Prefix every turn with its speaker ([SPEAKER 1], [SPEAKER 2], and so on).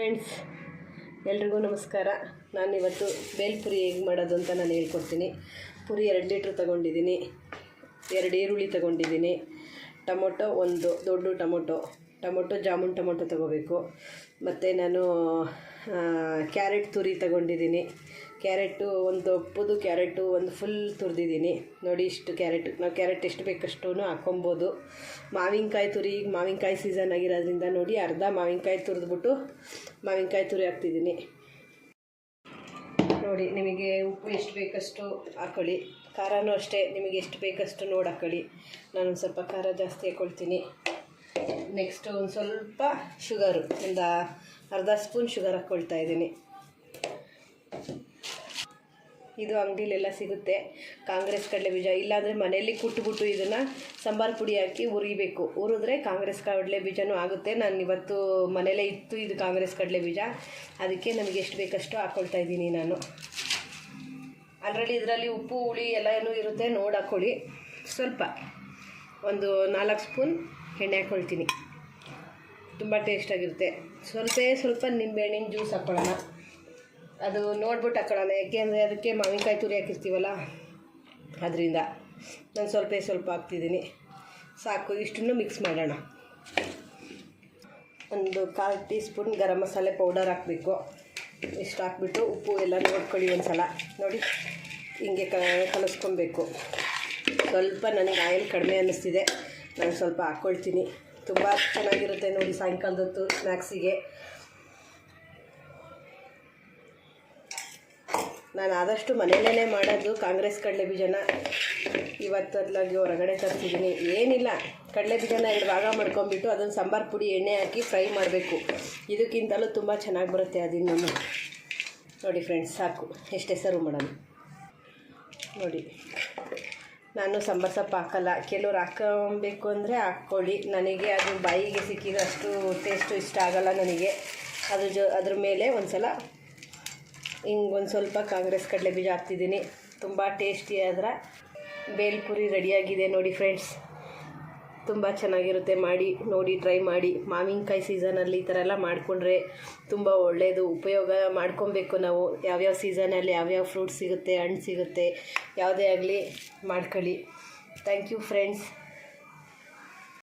[SPEAKER 1] Friends ಎಲ್ರಿಗೂ ನಮಸ್ಕಾರ. ನಾನು ಇವತ್ತು ಬೇಲ್ಪುರಿ ಹೇಗೆ ಮಾಡೋದು ಅಂತ ನಾನು ಹೇಳ್ಕೊಡ್ತೀನಿ. ಪುರಿ ಎರಡು ಲೀಟ್ರ್ ತೊಗೊಂಡಿದ್ದೀನಿ, ಎರಡು ಈರುಳ್ಳಿ ತೊಗೊಂಡಿದ್ದೀನಿ. ಟೊಮೊಟೊ ಒಂದು ದೊಡ್ಡ ಟೊಮೊಟೊ. ಟೊಮೊಟೊ, ಜಾಮೂನ್ ಟೊಮೊಟೊ ತೊಗೋಬೇಕು. ಮತ್ತು ನಾನು ಕ್ಯಾರೆಟ್ ತುರಿ ತಗೊಂಡಿದ್ದೀನಿ. ಕ್ಯಾರೆಟು ಒಂದು ಒಪ್ಪುದು ಕ್ಯಾರೆಟು ಒಂದು ಫುಲ್ ತುರಿದಿದ್ದೀನಿ. ನೋಡಿ ಇಷ್ಟು ಕ್ಯಾರೆಟ್, ನಾವು ಕ್ಯಾರೆಟ್ ಎಷ್ಟು ಬೇಕಷ್ಟು ಹಾಕ್ಕೊಬೋದು. ಮಾವಿನಕಾಯಿ ತುರಿ ಈಗ ಮಾವಿನಕಾಯಿ ಸೀಸನ್ ಆಗಿರೋದ್ರಿಂದ ನೋಡಿ ಅರ್ಧ ಮಾವಿನಕಾಯಿ ತುರಿದ್ಬಿಟ್ಟು ಮಾವಿನಕಾಯಿ ತುರಿ ಹಾಕ್ತಿದ್ದೀನಿ. ನೋಡಿ, ನಿಮಗೆ ಉಪ್ಪು ಎಷ್ಟು ಬೇಕಷ್ಟು ಹಾಕೊಳ್ಳಿ. ಖಾರನೂ ಅಷ್ಟೇ, ನಿಮಗೆ ಎಷ್ಟು ಬೇಕಷ್ಟು ನೋಡಿ ಹಾಕ್ಕೊಳ್ಳಿ ನಾನು ಸ್ವಲ್ಪ ಖಾರ ಜಾಸ್ತಿ ಹಾಕ್ಕೊಳ್ತೀನಿ ನೆಕ್ಸ್ಟು ಒಂದು ಸ್ವಲ್ಪ ಶುಗರು, ಒಂದು ಅರ್ಧ ಸ್ಪೂನ್ ಶುಗರ್ ಹಾಕ್ಕೊಳ್ತಾ ಇದ್ದೀನಿ. ಇದು ಅಂಗಡಿಲೆಲ್ಲ ಸಿಗುತ್ತೆ. ಕಾಂಗ್ರೆಸ್ ಕಡಲೆ ಬೀಜ, ಇಲ್ಲಾಂದರೆ ಮನೆಯಲ್ಲಿ ಕುಟ್ಟುಬಿಟ್ಟು ಇದನ್ನು ಸಾಂಬಾರು ಪುಡಿ ಹಾಕಿ ಉರಿಬೇಕು ಉರಿದ್ರೆ ಕಾಂಗ್ರೆಸ್ ಕಡಲೆ ಬೀಜನೂ ಆಗುತ್ತೆ. ನಾನು ಇವತ್ತು ಮನೆಯಲ್ಲೇ ಇತ್ತು ಇದು ಕಾಂಗ್ರೆಸ್ ಕಡಲೆ ಬೀಜ. ಅದಕ್ಕೆ ನಮಗೆ ಎಷ್ಟು ಬೇಕಷ್ಟು ಹಾಕ್ಕೊಳ್ತಾ ಇದ್ದೀನಿ ನಾನು. ಆಲ್ರೆಡಿ ಇದರಲ್ಲಿ ಉಪ್ಪು, ಹುಳಿ ಎಲ್ಲ ಏನೂ ಇರುತ್ತೆ, ನೋಡಿ ಹಾಕ್ಕೊಳ್ಳಿ ಸ್ವಲ್ಪ, ಒಂದು ನಾಲ್ಕು ಸ್ಪೂನ್ ಎಣ್ಣೆ ಹಾಕ್ಕೊಳ್ತೀನಿ. ತುಂಬ ಟೇಸ್ಟಾಗಿರುತ್ತೆ ಸ್ವಲ್ಪ ಸ್ವಲ್ಪ ನಿಂಬೆಹಣ್ಣಿನ ಜ್ಯೂಸ್ ಹಾಕ್ಕೊಳ್ಳೋಣ ಅದು ನೋಡ್ಬಿಟ್ಟು ಹಾಕ್ಕೊಳ್ಳೋಣ ಯಾಕೆಂದರೆ ಅದಕ್ಕೆ ಮಾವಿನಕಾಯಿ ತುರಿ ಹಾಕಿರ್ತೀವಲ್ಲ, ಅದರಿಂದ. ನಾನು ಸ್ವಲ್ಪ ಸ್ವಲ್ಪ ಹಾಕ್ತಿದ್ದೀನಿ. ಸಾಕು, ಇಷ್ಟನ್ನು ಮಿಕ್ಸ್ ಮಾಡೋಣ. ಒಂದು ಕಾಲು tea spoon garam masala powder ಹಾಕಬೇಕು. ಇಷ್ಟು ಹಾಕ್ಬಿಟ್ಟು ಉಪ್ಪು ಎಲ್ಲ ನೋಡ್ಕೊಳ್ಳಿ ಒಂದು ಸಲ ನೋಡಿ, ಹಿಂಗೆ ಕಲಸ್ಕೊಬೇಕು. ಸ್ವಲ್ಪ ನನಗೆ ಆಯಿಲ್ ಕಡಿಮೆ ಅನ್ನಿಸ್ತಿದೆ. ನಾನು ಸ್ವಲ್ಪ ಹಾಕ್ಕೊಳ್ತೀನಿ ತುಂಬ ಚೆನ್ನಾಗಿರುತ್ತೆ ನೋಡಿ ಸಾಯಂಕಾಲದೊತ್ತು ಸ್ನ್ಯಾಕ್ಸಿಗೆ ನಾನು ಆದಷ್ಟು ಮನೆಯಲ್ಲೇ ಮಾಡೋದು. ಕಾಂಗ್ರೆಸ್ ಕಡಲೆ ಬೀಜನ ಇವತ್ತು ಅದ್ಲಾಗಿ ಹೊರಗಡೆ ತರ್ತಿದ್ದೀನಿ ಏನಿಲ್ಲ. ಕಡಲೆ ಬೀಜನ ಎರಡು ಭಾಗ ಮಾಡ್ಕೊಂಬಿಟ್ಟು ಅದನ್ನು ಸಾಂಬಾರು ಪುಡಿ, ಎಣ್ಣೆ ಹಾಕಿ ಫ್ರೈ ಮಾಡಬೇಕು. ಇದಕ್ಕಿಂತಲೂ ತುಂಬ ಚೆನ್ನಾಗಿ ಬರುತ್ತೆ ಅದಿನ್ನೂ ನೋಡಿ ಫ್ರೆಂಡ್ಸ್ ಸಾಕು. ಎಷ್ಟೇ ಸರ್ವ್ ಮಾಡೋಣ. ನೋಡಿ. ನಾನು ಸಾಂಬಾರು ಸೊಪ್ಪು ಹಾಕಲ್ಲ. ಕೆಲವ್ರು ಹಾಕೊಬೇಕು ಅಂದರೆ ಹಾಕ್ಕೊಳ್ಳಿ. ನನಗೆ ಅದು ಬಾಯಿಗೆ ಸಿಕ್ಕಿದ ಅಷ್ಟು ಟೇಸ್ಟು ಇಷ್ಟ ಆಗಲ್ಲ ನನಗೆ. ಅದ್ರ ಜೊ, ಅದ್ರ ಮೇಲೆ ಒಂದು ಸಲ ಹಿಂಗೆ ಒಂದು ಸ್ವಲ್ಪ ಕಾಂಗ್ರೆಸ್ ಕಡಲೆ ಬೀಜ ಹಾಕ್ತಿದ್ದೀನಿ. ತುಂಬ ಟೇಸ್ಟಿಯಾದ್ರೆ ಬೇಲ್ಪುರಿ ರೆಡಿಯಾಗಿದೆ ನೋಡಿ ಫ್ರೆಂಡ್ಸ್ ತುಂಬ ಚೆನ್ನಾಗಿರುತ್ತೆ ಮಾಡಿ, ನೋಡಿ ಟ್ರೈ ಮಾಡಿ. ಮಾವಿನಕಾಯಿ ಸೀಸನಲ್ಲಿ ಈ ಥರ ಎಲ್ಲ ಮಾಡಿಕೊಂಡ್ರೆ ತುಂಬ ಒಳ್ಳೆಯದು ಉಪಯೋಗ ಮಾಡ್ಕೊಬೇಕು ನಾವು. ಯಾವ್ಯಾವ ಸೀಸನಲ್ಲಿ ಯಾವ್ಯಾವ ಫ್ರೂಟ್ಸ್ ಸಿಗುತ್ತೆ, ಹಣ್ಣು ಸಿಗುತ್ತೆ, ಯಾವುದೇ ಆಗಲಿ ಮಾಡ್ಕೊಳ್ಳಿ. Thank you friends